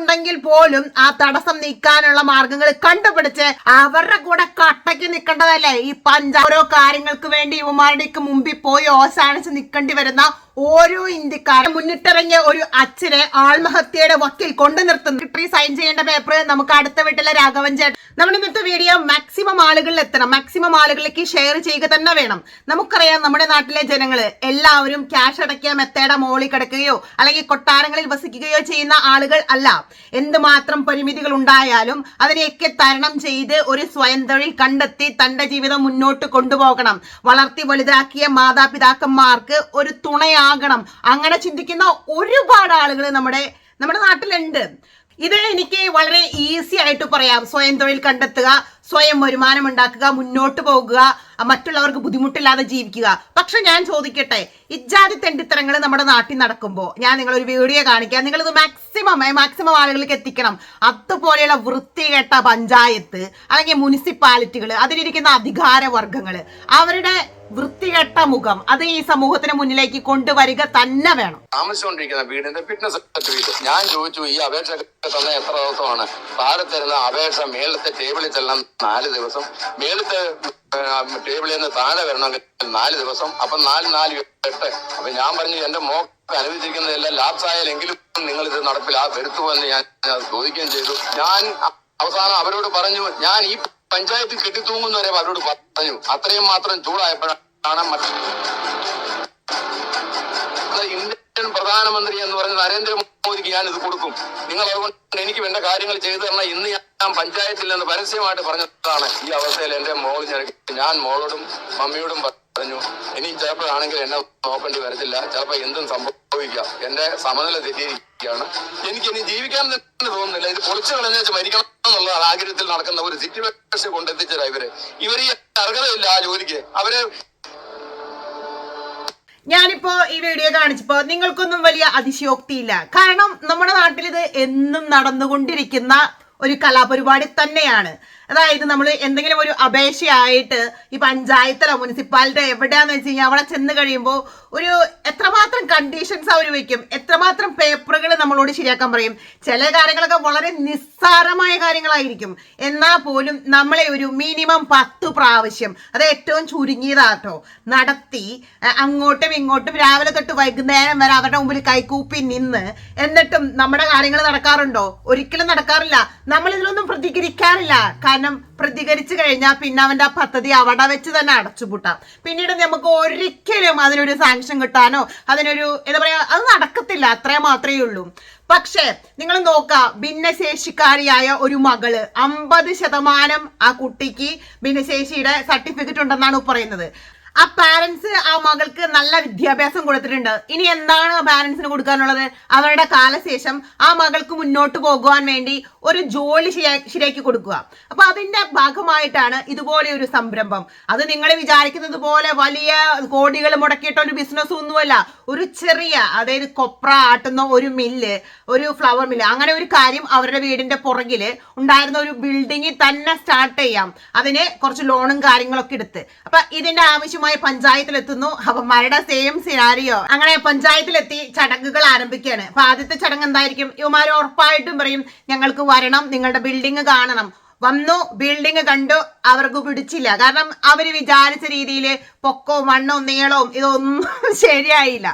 ഉണ്ടെങ്കിൽ പോലും ആ തടസ്സം നീക്കാനുള്ള മാർഗങ്ങൾ കണ്ടുപിടിച്ച് അവരുടെ കൂടെ കട്ടയ്ക്ക് നിൽക്കേണ്ടതല്ലേ? ഈ പഞ്ചായത്ത് ഓരോ കാര്യങ്ങൾക്ക് വേണ്ടി യുവമാരുടെ മുമ്പിൽ പോയി ഓശാനിച്ച് നിൽക്കേണ്ടി വരുന്ന ഓരോ ഇന്ത്യക്കാരും മുന്നിട്ടിറങ്ങിയ ഒരു അച്ഛനെ ആത്മഹത്യയുടെ വക്കിൽ കൊണ്ടു നിർത്തുന്നു. ട്രീ സൈൻ ചെയ്യേണ്ട പേപ്പർ നമുക്ക് അടുത്ത വീട്ടിലെ രാഘവൻ ചേട്ടൻ നമ്മുടെ ഇന്നത്തെ വീഡിയോ മാക്സിമം ആളുകളിൽ എത്തണം. മാക്സിമം ആളുകളിലേക്ക് ഷെയർ ചെയ്യുക തന്നെ വേണം. നമുക്കറിയാം നമ്മുടെ നാട്ടിലെ ജനങ്ങൾ എല്ലാവരും ക്യാഷ് അടക്കിയ മെത്തേടെ മോളിൽ കിടക്കുകയോ അല്ലെങ്കിൽ കൊട്ടാരങ്ങളിൽ വസിക്കുകയോ ചെയ്യുന്ന ആളുകൾ അല്ല. എന്തുമാത്രം പരിമിതികൾ ഉണ്ടായാലും അതിനെയൊക്കെ തരണം ചെയ്ത് ഒരു സ്വയം തൊഴിൽ കണ്ടെത്തി തന്റെ ജീവിതം മുന്നോട്ട് കൊണ്ടുപോകണം. വളർത്തി വലുതാക്കിയ മാതാപിതാക്കന്മാർക്ക് ഒരു തുണയാകണം അങ്ങനെ ചിന്തിക്കുന്ന ഒരുപാട് ആളുകൾ നമ്മുടെ നമ്മുടെ നാട്ടിലുണ്ട്. ഇത് എനിക്ക് വളരെ ഈസി ആയിട്ട് പറയാം. സ്വയം തൊഴിൽ കണ്ടെത്തുക സ്വയം വരുമാനം ഉണ്ടാക്കുക മുന്നോട്ട് പോകുക മറ്റുള്ളവർക്ക് ബുദ്ധിമുട്ടില്ലാതെ ജീവിക്കുക. പക്ഷെ ഞാൻ ചോദിക്കട്ടെ ഇജാതി തെണ്ടിത്തരങ്ങൾ നമ്മുടെ നാട്ടിൽ നടക്കുമ്പോൾ ഞാൻ നിങ്ങളൊരു വീഡിയോ കാണിക്കാം. നിങ്ങളിത് മാക്സിമം മാക്സിമം ആളുകളിലേക്ക് എത്തിക്കണം. അതുപോലെയുള്ള വൃത്തികെട്ട പഞ്ചായത്ത് അല്ലെങ്കിൽ മുനിസിപ്പാലിറ്റികൾ അതിലിരിക്കുന്ന അധികാര വർഗങ്ങൾ അവരുടെ വൃത്തികെട്ട മുഖം അത് ഈ സമൂഹത്തിന് മുന്നിലേക്ക് കൊണ്ടുവരിക തന്നെ വേണം. താമസിച്ചുകൊണ്ടിരിക്കുന്ന വീടിന്റെ ഫിറ്റ്നസ് സർട്ടിഫിക്കറ്റ് ഞാൻ ചോദിച്ചു ഈ അപേക്ഷ എത്ര ദിവസമാണ്? താഴെ അപേക്ഷ മേളത്തെ ടേബിളിൽ ചെല്ലണം നാല് ദിവസം. മേലത്തെ ടേബിളിൽ നിന്ന് താഴെ വരണമെങ്കിൽ നാല് ദിവസം. അപ്പൊ നാല് നാല് എട്ട്. അപ്പൊ ഞാൻ പറഞ്ഞു എന്റെ മോക്ക് അനുവദിച്ചിരിക്കുന്നതെല്ലാം ലാപ്സ് ആയാലെങ്കിലും നിങ്ങൾ ഇത് നടപ്പിൽ ആ വരുത്തുമെന്ന് ഞാൻ ചോദിക്കുകയും ചെയ്തു. ഞാൻ അവസാനം അവരോട് പറഞ്ഞു ഞാൻ ഈ പഞ്ചായത്ത് കെട്ടിത്തൂങ്ങുന്ന വരെ അവരോട് പറഞ്ഞു. അത്രയും മാത്രം ചൂടായപ്പോഴാണ് മറ്റു അത് ഇന്ത്യൻ പ്രധാനമന്ത്രി എന്ന് പറഞ്ഞ നരേന്ദ്രമോദിക്ക് ഞാൻ ഇത് കൊടുക്കും. നിങ്ങൾ അതുകൊണ്ട് എനിക്ക് വേണ്ട കാര്യങ്ങൾ ചെയ്തു തരണം. ഇന്ന് ഞാൻ പഞ്ചായത്തിൽ നിന്ന് പരസ്യമായിട്ട് പറഞ്ഞതാണ് ഈ അവസ്ഥയിൽ എന്റെ മോൾ ഞാൻ- മോളോടും മമ്മിയോടും പറഞ്ഞു ഇനി ചിലപ്പോഴാണെങ്കിൽ എന്നെ നോക്കേണ്ടി വരത്തില്ല. ചിലപ്പോൾ എന്തും സംഭവിക്കാം. എന്റെ സമനില തെറ്റിയിരിക്കുകയാണ്. എനിക്ക് ഇനി ജീവിക്കാൻ തന്നെ തോന്നുന്നില്ല. ഇത് പൊളിച്ചു കളഞ്ഞേച്ച് മരിക്കണം എന്നുള്ള ആഗ്രഹത്തിൽ നടക്കുന്ന ഒരു സിറ്റുവേഷൻ കൊണ്ടെത്തിച്ചതാ ഇവർ. ഇവർ ഈ അർഹതയില്ല ആ ജോലിക്ക്. അവർ ഞാനിപ്പോ ഈ വീഡിയോ കാണിച്ചപ്പോ നിങ്ങൾക്കൊന്നും വലിയ അതിശയോക്തിയില്ല. കാരണം നമ്മുടെ നാട്ടിൽ ഇത് എന്നും നടന്നുകൊണ്ടിരിക്കുന്ന ഒരു കലാപരിപാടി തന്നെയാണ്. അതായത് നമ്മൾ എന്തെങ്കിലും ഒരു അപേക്ഷയായിട്ട് ഈ പഞ്ചായത്തിലോ മുനിസിപ്പാലിറ്റിയോ എവിടെയാന്ന് വെച്ച് കഴിഞ്ഞാൽ അവിടെ ചെന്ന് കഴിയുമ്പോൾ ഒരു എത്രമാത്രം കണ്ടീഷൻസ് അവർ വെക്കും. എത്രമാത്രം പേപ്പറുകൾ നമ്മളോട് ശരിയാക്കാൻ പറയും. ചില കാര്യങ്ങളൊക്കെ വളരെ നിസ്സാരമായ കാര്യങ്ങളായിരിക്കും. എന്നാൽ പോലും നമ്മളെ ഒരു മിനിമം പത്ത് പ്രാവശ്യം അത് ഏറ്റവും ചുരുങ്ങിയതാട്ടോ നടത്തി അങ്ങോട്ടും ഇങ്ങോട്ടും രാവിലെ തൊട്ട് വൈകുന്നേരം വരെ അവരുടെ മുമ്പിൽ കൈകൂപ്പി നിന്ന് എന്നിട്ടും നമ്മുടെ കാര്യങ്ങൾ നടക്കാറുണ്ടോ? ഒരിക്കലും നടക്കാറില്ല. നമ്മൾ ഇതിലൊന്നും പ്രതികരിക്കാറില്ല. കാരണം പ്രതികരിച്ചു കഴിഞ്ഞാൽ പിന്നെ അവന്റെ ആ പദ്ധതി അവിടെ വെച്ച് തന്നെ അടച്ചുപൂട്ടാം പിന്നീട് നമുക്ക് ഒരിക്കലും അതിനൊരു സാങ്ഷൻ കിട്ടാനോ അതിനൊരു എന്താ പറയുക അത് നടക്കത്തില്ല അത്ര മാത്രമേ ഉള്ളൂ. പക്ഷേ നിങ്ങൾ നോക്കുക ഭിന്നശേഷിക്കാരിയായ ഒരു മകൾ അമ്പത് ശതമാനം ആ കുട്ടിക്ക് ഭിന്നശേഷിയുടെ സർട്ടിഫിക്കറ്റ് ഉണ്ടെന്നാണ് പറയുന്നത്. ആ പാരന്റ്സ് ആ മകൾക്ക് നല്ല വിദ്യാഭ്യാസം കൊടുത്തിട്ടുണ്ട്. ഇനി എന്താണ് പാരന്റ്സിന് കൊടുക്കാനുള്ളത്? അവരുടെ കാലശേഷം ആ മകൾക്ക് മുന്നോട്ട് പോകുവാൻ വേണ്ടി ഒരു ജോലി ശരിയാക്കി കൊടുക്കുക. അപ്പൊ അതിന്റെ ഭാഗമായിട്ടാണ് ഇതുപോലെ ഒരു സംരംഭം. അത് നിങ്ങൾ വിചാരിക്കുന്നത് പോലെ വലിയ കോടികൾ മുടക്കിയിട്ട ഒരു ബിസിനസ് ഒന്നുമല്ല. ഒരു ചെറിയ അതായത് കൊപ്ര ആട്ടുന്ന ഒരു മില്ല് ഒരു ഫ്ലവർ മില്ല് അങ്ങനെ ഒരു കാര്യം അവരുടെ വീടിന്റെ പുറകിൽ ഉണ്ടായിരുന്ന ഒരു ബിൽഡിങ്ങിൽ തന്നെ സ്റ്റാർട്ട് ചെയ്യാം. അതിന് കുറച്ച് ലോണും കാര്യങ്ങളൊക്കെ എടുത്ത്. അപ്പൊ ഇതിന്റെ ആവശ്യമായി പഞ്ചായത്തിലെത്തുന്നു. അവന്മാരുടെ സെയിം സിനാരിയോ അങ്ങനെ പഞ്ചായത്തിലെത്തി ചടങ്ങുകൾ ആരംഭിക്കുകയാണ്. അപ്പൊ ആദ്യത്തെ ചടങ്ങ് എന്തായിരിക്കും? ഇവന്മാർ ഉറപ്പായിട്ടും പറയും ഞങ്ങൾക്ക് വരണം നിങ്ങളുടെ ബിൽഡിംഗ് കാണണം. വന്നു ബിൽഡിംഗ് കണ്ടു അവർക്ക് പിടിച്ചില്ല. കാരണം അവർ വിചാരിച്ച രീതിയിൽ പൊക്കവും മണ്ണോ നീളവും ഇതൊന്നും ശരിയായില്ല.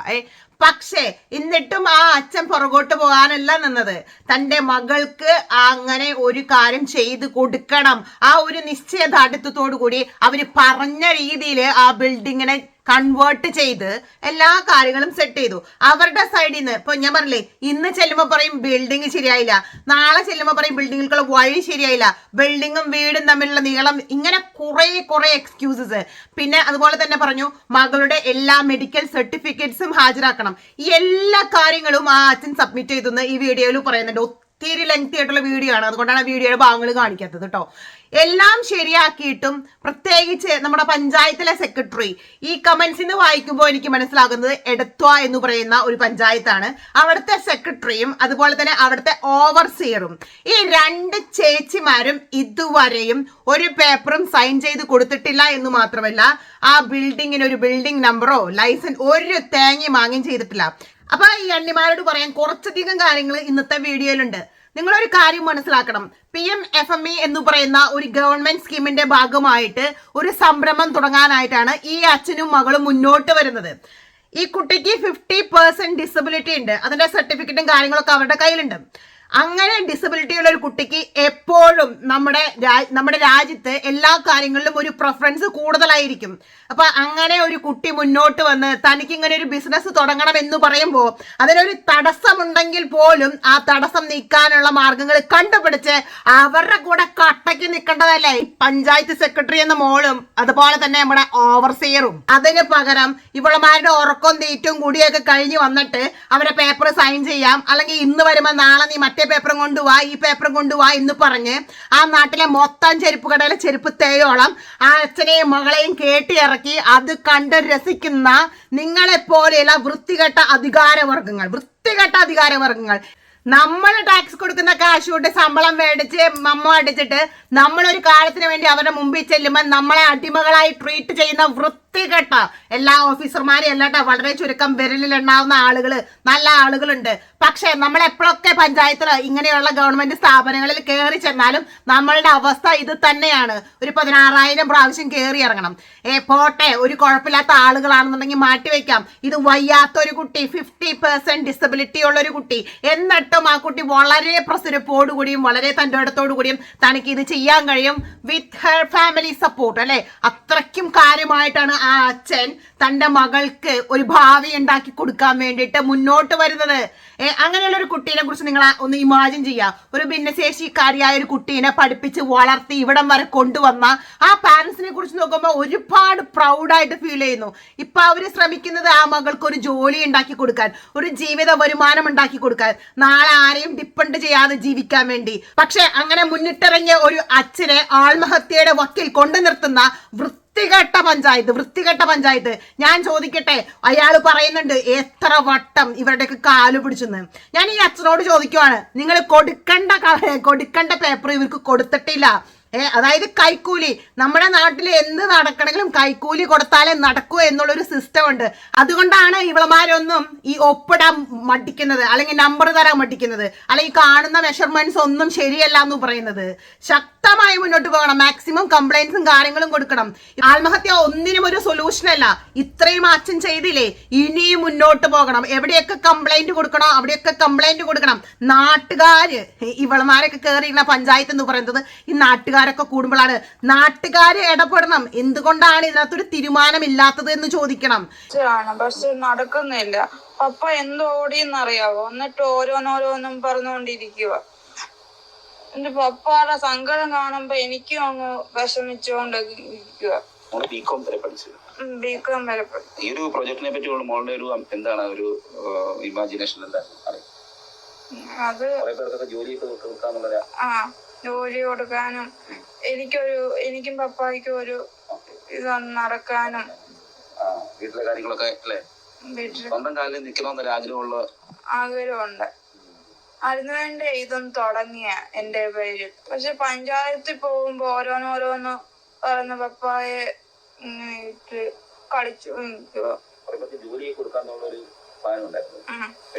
പക്ഷേ എന്നിട്ടും ആ അച്ഛൻ പുറകോട്ട് പോകാനല്ല നിന്നത്. തന്റെ മകൾക്ക് അങ്ങനെ ഒരു കാര്യം ചെയ്ത് കൊടുക്കണം. ആ ഒരു നിശ്ചയദാർഢ്യത്തോടു കൂടി അവർ പറഞ്ഞ രീതിയിൽ ആ ബിൽഡിങ്ങിനെ കൺവേർട്ട് ചെയ്ത് എല്ലാ കാര്യങ്ങളും സെറ്റ് ചെയ്തു. അവരുടെ സൈഡിൽ നിന്ന് ഇപ്പൊ ഞാൻ പറഞ്ഞില്ലേ ഇന്ന് ചെല്ലുമ്പോൾ പറയും ബിൽഡിംഗ് ശരിയായില്ല. നാളെ ചെല്ലുമ്പോൾ പറയും ബിൽഡിങ്ങുകൾക്കുള്ള വഴി ശരിയായില്ല. ബിൽഡിങ്ങും വീടും തമ്മിലുള്ള നീളം ഇങ്ങനെ കുറെ കുറെ എക്സ്ക്യൂസസ് പിന്നെ അതുപോലെ തന്നെ പറഞ്ഞു മകളുടെ എല്ലാ മെഡിക്കൽ സർട്ടിഫിക്കറ്റ്സും ഹാജരാക്കണം. ഈ എല്ലാ കാര്യങ്ങളും ആ അച്ഛൻ സബ്മിറ്റ് ചെയ്തെന്ന് ഈ വീഡിയോയിൽ പറയുന്നുണ്ട്. ഒത്തിരി ലെങ്തി ആയിട്ടുള്ള വീഡിയോ ആണ്. അതുകൊണ്ടാണ് ആ വീഡിയോയുടെ ഭാഗങ്ങൾ കാണിക്കാത്തത് കേട്ടോ എല്ലാം ശരിയാക്കിയിട്ടും പ്രത്യേകിച്ച് നമ്മുടെ പഞ്ചായത്തിലെ സെക്രട്ടറി ഈ കമന്റ്സ് നിന്ന് വായിക്കുമ്പോൾ എനിക്ക് മനസ്സിലാകുന്നത് എടത്വ എന്ന് പറയുന്ന ഒരു പഞ്ചായത്താണ്. അവിടുത്തെ സെക്രട്ടറിയും അതുപോലെ തന്നെ അവിടുത്തെ ഓവർസിയറും ഈ രണ്ട് ചേച്ചിമാരും ഇതുവരെയും ഒരു പേപ്പറും സൈൻ ചെയ്ത് കൊടുത്തിട്ടില്ല എന്ന് മാത്രമല്ല ആ ബിൽഡിങ്ങിന് ഒരു ബിൽഡിംഗ് നമ്പറോ ലൈസൻസ് ഒരു തേങ്ങയും വാങ്ങുകയും ചെയ്തിട്ടില്ല. അപ്പൊ ഈ അണ്ണിമാരോട് പറയാൻ കുറച്ചധികം കാര്യങ്ങൾ ഇന്നത്തെ വീഡിയോയിലുണ്ട്. നിങ്ങളൊരു കാര്യം മനസ്സിലാക്കണം. P M F M E എന്ന് പറയുന്ന ഒരു ഗവൺമെന്റ് സ്കീമിന്റെ ഭാഗമായിട്ട് ഒരു സംരംഭം തുടങ്ങാനായിട്ടാണ് ഈ അച്ഛനും മകളും മുന്നോട്ട് വരുന്നത്. ഈ കുട്ടിക്ക് ഫിഫ്റ്റി പെർസെന്റ് ഡിസബിലിറ്റി ഉണ്ട്. അതിന്റെ സർട്ടിഫിക്കറ്റും കാര്യങ്ങളൊക്കെ അവരുടെ കയ്യിലുണ്ട്. അങ്ങനെ ഡിസബിലിറ്റി ഉള്ള ഒരു കുട്ടിക്ക് എപ്പോഴും നമ്മുടെ നമ്മുടെ രാജ്യത്ത് എല്ലാ കാര്യങ്ങളിലും ഒരു പ്രഫറൻസ് കൂടുതലായിരിക്കും. അപ്പൊ അങ്ങനെ ഒരു കുട്ടി മുന്നോട്ട് വന്ന് തനിക്ക് ഇങ്ങനെ ഒരു ബിസിനസ് തുടങ്ങണം എന്ന് പറയുമ്പോൾ അതിനൊരു തടസ്സമുണ്ടെങ്കിൽ പോലും ആ തടസ്സം നീക്കാനുള്ള മാർഗങ്ങൾ കണ്ടുപിടിച്ച് അവരുടെ കൂടെ കട്ടയ്ക്ക് നിൽക്കേണ്ടതല്ലേ? പഞ്ചായത്ത് സെക്രട്ടറി എന്ന മോളും അതുപോലെ തന്നെ നമ്മുടെ ഓവർസിയറും അതിന് പകരം ഇവളുമാരുടെ ഉറക്കവും തീറ്റും കൂടിയൊക്കെ കഴിഞ്ഞ് വന്നിട്ട് അവരെ പേപ്പർ സൈൻ ചെയ്യാം. അല്ലെങ്കിൽ ഇന്ന് വരുമ്പോൾ നാളെ നീ മറ്റേ പേപ്പറും വാ ഈ പേപ്പറും വാ എന്ന് പറഞ്ഞ് ആ നാട്ടിലെ മൊത്തം ചെരുപ്പ് കടയിലെ ചെരുപ്പ് തേയോളം ആ അച്ഛനെയും മകളെയും കേട്ടിറക്കി അത് കണ്ട് രസിക്കുന്ന നിങ്ങളെപ്പോലെയുള്ള വൃത്തികെട്ട അധികാരവർഗങ്ങൾ വൃത്തികെട്ട അധികാരവർഗങ്ങൾ. നമ്മൾ ടാക്സ് കൊടുക്കുന്ന കാശ് കൊണ്ട് ശമ്പളം മേടിച്ച് മമ്മ അടിച്ചിട്ട് നമ്മളൊരു കാലത്തിന് വേണ്ടി അവരുടെ മുമ്പിൽ ചെല്ലുമ്പോൾ നമ്മളെ അടിമകളായി ട്രീറ്റ് ചെയ്യുന്ന വൃത്തികെട്ട എല്ലാ ഓഫീസർമാരും അല്ലാട്ട വളരെ ചുരുക്കം വിരലിൽ എണ്ണാവുന്ന ആളുകൾ നല്ല ആളുകളുണ്ട്. പക്ഷേ നമ്മൾ എപ്പോഴൊക്കെ പഞ്ചായത്തിൽ ഇങ്ങനെയുള്ള ഗവൺമെന്റ് സ്ഥാപനങ്ങളിൽ കയറി ചെന്നാലും നമ്മളുടെ അവസ്ഥ ഇത് തന്നെയാണ്. ഒരു പതിനാറായിരം പ്രാവശ്യം കയറി ഇറങ്ങണം. ഏ പോട്ടെ ഒരു കുഴപ്പമില്ലാത്ത ആളുകളാണെന്നുണ്ടെങ്കിൽ മാറ്റിവെക്കാം ഇത് വയ്യാത്ത ഒരു കുട്ടി ഫിഫ്റ്റി പെർസെന്റ് ഡിസബിലിറ്റി ഉള്ള ഒരു കുട്ടി. എന്നിട്ടും ആ കുട്ടി വളരെ പ്രസുരപ്പോടുകൂടിയും വളരെ തന്റെ ഇടത്തോടു കൂടിയും തനിക്ക് ഇത് ചെയ്യാൻ കഴിയും. വിത്ത് ഹെർ ഫാമിലി സപ്പോർട്ട് അല്ലെ? അത്രയ്ക്കും കാര്യമായിട്ടാണ് അച്ഛൻ തന്റെ മകൾക്ക് ഒരു ഭാവി ഉണ്ടാക്കി കൊടുക്കാൻ വേണ്ടിയിട്ട് മുന്നോട്ട് വരുന്നത്. അങ്ങനെയുള്ള ഒരു കുട്ടീനെ കുറിച്ച് നിങ്ങൾ ഒന്ന് ഇമാജിൻ ചെയ്യുക ഒരു ഭിന്നശേഷിക്കാരിയായ ഒരു കുട്ടീനെ പഠിപ്പിച്ച് വളർത്തി ഇവിടം വരെ കൊണ്ടുവന്ന ആ പാരൻസിനെ കുറിച്ച് നോക്കുമ്പോൾ ഒരുപാട് പ്രൗഡായിട്ട് ഫീൽ ചെയ്യുന്നു. ഇപ്പൊ അവർ ശ്രമിക്കുന്നത് ആ മകൾക്ക് ഒരു ജോലി ഉണ്ടാക്കി കൊടുക്കാൻ ഒരു ജീവിത വരുമാനം ഉണ്ടാക്കി കൊടുക്കാൻ. നാളെ ആരെയും ഡിപ്പെൻഡ് ചെയ്യാതെ ജീവിക്കാൻ വേണ്ടി. പക്ഷെ അങ്ങനെ മുന്നിട്ടിറങ്ങിയ ഒരു അച്ഛനെ ആത്മഹത്യയുടെ വക്കിൽ കൊണ്ടു നിർത്തുന്ന വൃത്തികെട്ട പഞ്ചായത്ത് വൃത്തികെട്ട പഞ്ചായത്ത്. ഞാൻ ചോദിക്കട്ടെ അയാൾ പറയുന്നുണ്ട് എത്ര വട്ടം ഇവരുടെയൊക്കെ കാൽ പിടിച്ചെന്ന്. ഞാൻ ഈ അച്ഛനോട് ചോദിക്കുവാണ് നിങ്ങൾ കൊടുക്കേണ്ട കൊടുക്കേണ്ട പേപ്പർ ഇവർക്ക് കൊടുത്തിട്ടില്ല. ഏ അതായത് കൈക്കൂലി. നമ്മുടെ നാട്ടിൽ എന്ത് നടക്കണമെങ്കിലും കൈക്കൂലി കൊടുത്താലേ നടക്കൂ എന്നുള്ളൊരു സിസ്റ്റം ഉണ്ട്. അതുകൊണ്ടാണ് ഇവളമാരൊന്നും ഈ ഒപ്പിടാൻ മടിക്കുന്നത് അല്ലെങ്കിൽ നമ്പർ തരാൻ മടിക്കുന്നത് അല്ലെങ്കിൽ കാണുന്ന മെഷർമെന്റ്സ് ഒന്നും ശരിയല്ല എന്ന് പറയുന്നത്. ശക്തമായി മുന്നോട്ട് പോകണം. മാക്സിമം കംപ്ലൈൻസും കാര്യങ്ങളും കൊടുക്കണം. ആത്മഹത്യ ഒന്നിനും ഒരു സൊല്യൂഷൻ അല്ല. ഇത്രയും അച്ഛൻ ചെയ്തില്ലേ? ഇനിയും മുന്നോട്ട് പോകണം. എവിടെയൊക്കെ കംപ്ലൈന്റ് കൊടുക്കണോ അവിടെയൊക്കെ കംപ്ലൈന്റ് കൊടുക്കണം. നാട്ടുകാര് ഇവളമാരൊക്കെ കയറിയിരുന്ന പഞ്ചായത്ത് എന്ന് പറയുന്നത് ഈ നാട്ടുകാരൊക്കെ കൂടുമ്പോഴാണ് നാട്ടുകാർ ഇടപെടണം. എന്തുകൊണ്ടാണ് ഇതിനകത്തൊരു തീരുമാനം ഇല്ലാത്തത് എന്ന് ചോദിക്കണം. ആണ് പക്ഷെ നടക്കുന്നില്ല. പപ്പ എന്തോടി ഓടിയെന്നറിയാവോ? എന്നിട്ട് ഓരോന്നോരോന്നും പറഞ്ഞുകൊണ്ടിരിക്കുക. എന്റെ പപ്പയുടെ സങ്കടം കാണുമ്പോ എനിക്കും അങ്ങ് വിഷമിച്ചുകൊണ്ട് ഇരിക്കുക. ബികോം വരെ പഠിച്ചത്. ബികോം വരെ പോയി. ഈ ഒരു പ്രൊജക്ടിനെ മോളുടെ ഒരു എന്താണ് ഒരു ഇമാജിനേഷൻ എന്താ? അത് ജോലിയൊക്കെ ജോലി കൊടുക്കാനും എനിക്കൊരു എനിക്കും പപ്പായ്ക്കും ഒരു ഇത് നടക്കാനും. വീട്ടിലെ കാര്യങ്ങളൊക്കെ അല്ലേ? സ്വന്തം കാലിൽ നിൽക്കണമെന്നൊരു ആഗ്രഹമുള്ള ആഗ്രഹമുണ്ട്. അതിനുവേണ്ടി ഇതും തുടങ്ങിയ എന്റെ പേര് പക്ഷെ പഞ്ചായത്തിൽ പോകുമ്പോ ഓരോന്നോരോന്ന് പറയുന്ന പപ്പായെ ഇങ്ങനെ ഇട്ട് കളിച്ചു. നിൽക്കുക ഒരു പ്ലാൻ ഉണ്ടായിരുന്നു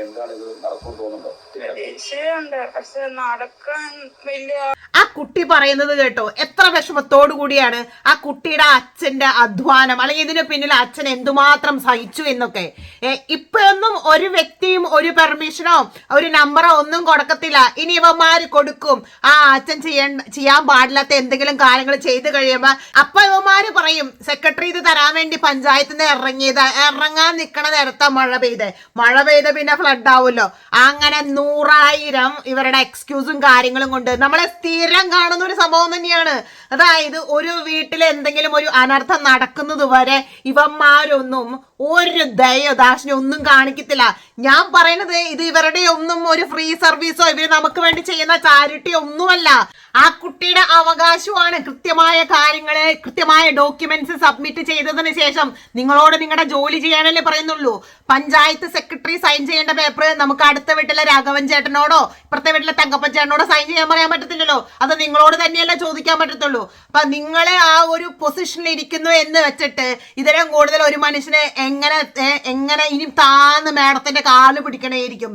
എന്താണ് ഇത് നടക്കും തോന്നുന്നുണ്ടോ? പ്രതീക്ഷയുണ്ട്. പക്ഷെ നടക്കാൻ വലിയ ആ കുട്ടി പറയുന്നത് കേട്ടോ എത്ര വിഷമത്തോടു കൂടിയാണ് ആ കുട്ടിയുടെ അച്ഛന്റെ അധ്വാനം അല്ലെങ്കിൽ ഇതിന് പിന്നിൽ അച്ഛൻ എന്തുമാത്രം സഹിച്ചു എന്നൊക്കെ. ഇപ്പൊന്നും ഇപ്പോഴൊന്നും ഒരു വ്യക്തിയും ഒരു പെർമിഷനോ ഒരു നമ്പറോ ഒന്നും കൊടുക്കത്തില്ല. ഇനി ഇവന്മാര് കൊടുക്കും. ആ അച്ഛൻ ചെയ്യാൻ ചെയ്യാൻ പാടില്ലാത്ത എന്തെങ്കിലും കാര്യങ്ങൾ ചെയ്തു കഴിയുമ്പോ അപ്പൊ ഇവന്മാര് പറയും സെക്രട്ടറി ഇത് തരാൻ വേണ്ടി പഞ്ചായത്തിന് നിന്ന് ഇറങ്ങിയത് ഇറങ്ങാൻ നിക്കണ നേരത്തെ മഴ പെയ്തേ. മഴ പെയ്ത പിന്നെ ഫ്ലഡ് ആവുമല്ലോ. അങ്ങനെ നൂറായിരം ഇവരുടെ എക്സ്ക്യൂസും കാര്യങ്ങളും കൊണ്ട് നമ്മളെ സ്ഥിരം കാണുന്ന ഒരു സംഭവം തന്നെയാണ്. അതായത് ഒരു വീട്ടിൽ എന്തെങ്കിലും ഒരു അനർത്ഥം നടക്കുന്നത് വരെ ഇവന്മാരൊന്നും ഒരു ദയോ ദാക്ഷിണ്യം ഒന്നും കാണിക്കത്തില്ല. ഞാൻ പറയുന്നത് ഇത് ഇവരുടെ ഒന്നും ഒരു ഫ്രീ സർവീസോ ഇവർ നമുക്ക് വേണ്ടി ചെയ്യുന്ന ചാരിറ്റി ഒന്നുമല്ല. ആ കുട്ടിയുടെ അവകാശമാണ് കൃത്യമായ കാര്യങ്ങൾ കൃത്യമായ ഡോക്യുമെന്റ്സ് സബ്മിറ്റ് ചെയ്തതിന് ശേഷം നിങ്ങളോട് നിങ്ങളുടെ ജോലി ചെയ്യാനല്ലേ പറയുന്നുള്ളൂ. പഞ്ചായത്ത് സെക്രട്ടറി സൈൻ ചെയ്യേണ്ട പേപ്പർ നമുക്ക് അടുത്ത വീട്ടിലെ രാഘവൻ ചേട്ടനോടോ ഇപ്പുറത്തെ വീട്ടിലെ തങ്കപ്പൻ ചേട്ടനോടോ സൈൻ ചെയ്യാൻ പറയാൻ പറ്റത്തില്ലല്ലോ. അത് നിങ്ങളോട് തന്നെയല്ല ചോദിക്കാൻ പറ്റത്തുള്ളൂ. അപ്പൊ നിങ്ങളെ ആ ഒരു പൊസിഷനിൽ ഇരിക്കുന്നു എന്ന് വെച്ചിട്ട് ഇതിലും കൂടുതൽ ഒരു മനുഷ്യനെ എങ്ങനെ എങ്ങനെ ഇനി താന്ന് മേഡത്തിന്റെ കാൽ പിടിക്കണേയിരിക്കും?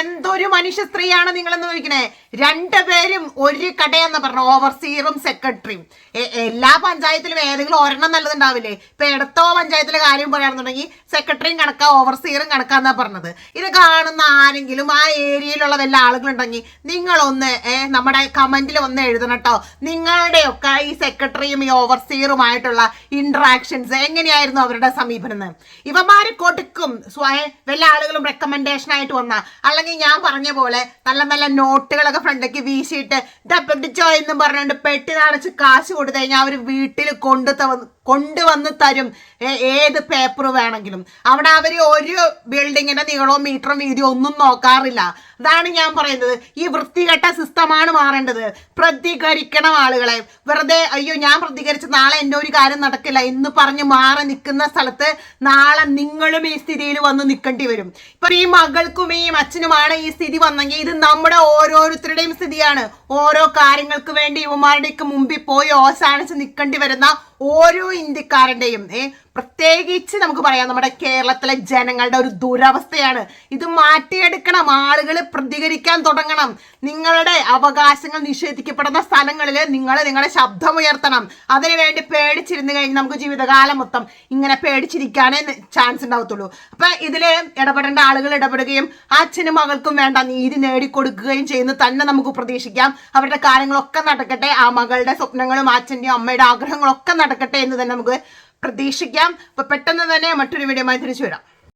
എന്തൊരു മനുഷ്യ സ്ത്രീയാണ് നിങ്ങളെന്ന് ചോദിക്കണേ? രണ്ടുപേരും ഒരു കടയെന്ന് പറഞ്ഞു? ഓവർസീറും സെക്രട്ടറിയും എല്ലാ പഞ്ചായത്തിലും ഏതെങ്കിലും ഒരെണ്ണം നല്ലതുണ്ടാവില്ലേ? ഇപ്പൊ എടത്തോ പഞ്ചായത്തിലെ കാര്യം പറയുകയാണെന്നുണ്ടെങ്കിൽ സെക്രട്ടറിയും കണക്കാ ഓവർസീറും കണക്കാന്നാ പറഞ്ഞത്. ഇത് കാണുന്ന ആരെങ്കിലും ആ ഏരിയയിലുള്ള വല്ല ആളുകളുണ്ടെങ്കിൽ നിങ്ങളൊന്ന് നമ്മുടെ കമന്റിൽ ഒന്ന് എഴുതണം കേട്ടോ. നിങ്ങളുടെയൊക്കെ ഈ സെക്രട്ടറിയും ഈ ഓവർസീറുമായിട്ടുള്ള ഇന്ററാക്ഷൻസ് എങ്ങനെയായിരുന്നു അവരുടെ സമീപനം എന്ന്? ഇവന്മാര് കൊടുക്കും. സ്വയം വല്ല ആളുകളും റെക്കമെൻഡേഷൻ ആയിട്ട് വന്ന. അല്ലെങ്കിൽ ഞാൻ പറഞ്ഞ പോലെ നല്ല നല്ല നോട്ടുകളൊക്കെ ഫ്രണ്ടിലേക്ക് വീശിയിട്ട് ഇതാ പിടിച്ചോ എന്നും പറഞ്ഞുകൊണ്ട് പെട്ടി നടച്ച് കാശ് കൊടുത്തു കഴിഞ്ഞാൽ അവർ വീട്ടിൽ കൊണ്ടു കൊണ്ടുവന്ന് തരും. ഏത് പേപ്പർ വേണമെങ്കിലും. അവിടെ അവർ ഒരു ബിൽഡിങ്ങിന്റെ നീളവും മീറ്ററും വീതിയോ ഒന്നും നോക്കാറില്ല. അതാണ് ഞാൻ പറയുന്നത്. ഈ വൃത്തികെട്ട സിസ്റ്റമാണ് മാറേണ്ടത്. പ്രതികരിക്കണം ആളുകളെ. വെറുതെ അയ്യോ ഞാൻ പ്രതികരിച്ച് നാളെ എന്റെ ഒരു കാര്യം നടക്കില്ല എന്ന് പറഞ്ഞ് മാറി നിൽക്കുന്ന സ്ഥലത്ത് നാളെ നിങ്ങളും ഈ സ്ഥിതിയിൽ വന്ന് നിൽക്കേണ്ടി വരും. ഇപ്പം ഈ മകൾക്കും ഈ അച്ഛനുമാണ് ഈ സ്ഥിതി വന്നെങ്കിൽ ഇത് നമ്മുടെ ഓരോരുത്തരുടെയും സ്ഥിതിയാണ്. ഓരോ കാര്യങ്ങൾക്ക് വേണ്ടി ഇവന്മാരുടെയൊക്കെ മുമ്പിൽ പോയി ഓശാനിച്ച് നിൽക്കേണ്ടി വരുന്ന ഓരോ ഇന്ത്യക്കാരന്റെയും ഏ പ്രത്യേകിച്ച് നമുക്ക് പറയാം നമ്മുടെ കേരളത്തിലെ ജനങ്ങളുടെ ഒരു ദുരവസ്ഥയാണ്. ഇത് മാറ്റിയെടുക്കണം. ആളുകൾ പ്രതികരിക്കാൻ തുടങ്ങണം. നിങ്ങളുടെ അവകാശങ്ങൾ നിഷേധിക്കപ്പെടുന്ന സ്ഥലങ്ങളിൽ നിങ്ങൾ നിങ്ങളുടെ ശബ്ദം ഉയർത്തണം അതിനുവേണ്ടി പേടിച്ചിരുന്നു കഴിഞ്ഞാൽ നമുക്ക് ജീവിതകാലം മൊത്തം ഇങ്ങനെ പേടിച്ചിരിക്കാനേ ചാൻസ് ഉണ്ടാവത്തുള്ളൂ. അപ്പൊ ഇതിൽ ഇടപെടേണ്ട ആളുകൾ ഇടപെടുകയും അച്ഛനും മകൾക്കും വേണ്ട നീതി നേടിക്കൊടുക്കുകയും ചെയ്യുന്നു തന്നെ നമുക്ക് പ്രതീക്ഷിക്കാം. അവരുടെ കാര്യങ്ങളൊക്കെ നടക്കട്ടെ. ആ മകളുടെ സ്വപ്നങ്ങളും അച്ഛന്റെയും അമ്മയുടെ ആഗ്രഹങ്ങളൊക്കെ നടക്കട്ടെ എന്ന് തന്നെ നമുക്ക് പ്രതീക്ഷിക്കാം. അപ്പൊ പെട്ടെന്ന് തന്നെ മറ്റൊരു വീഡിയോമായി തിരിച്ചു വരാം.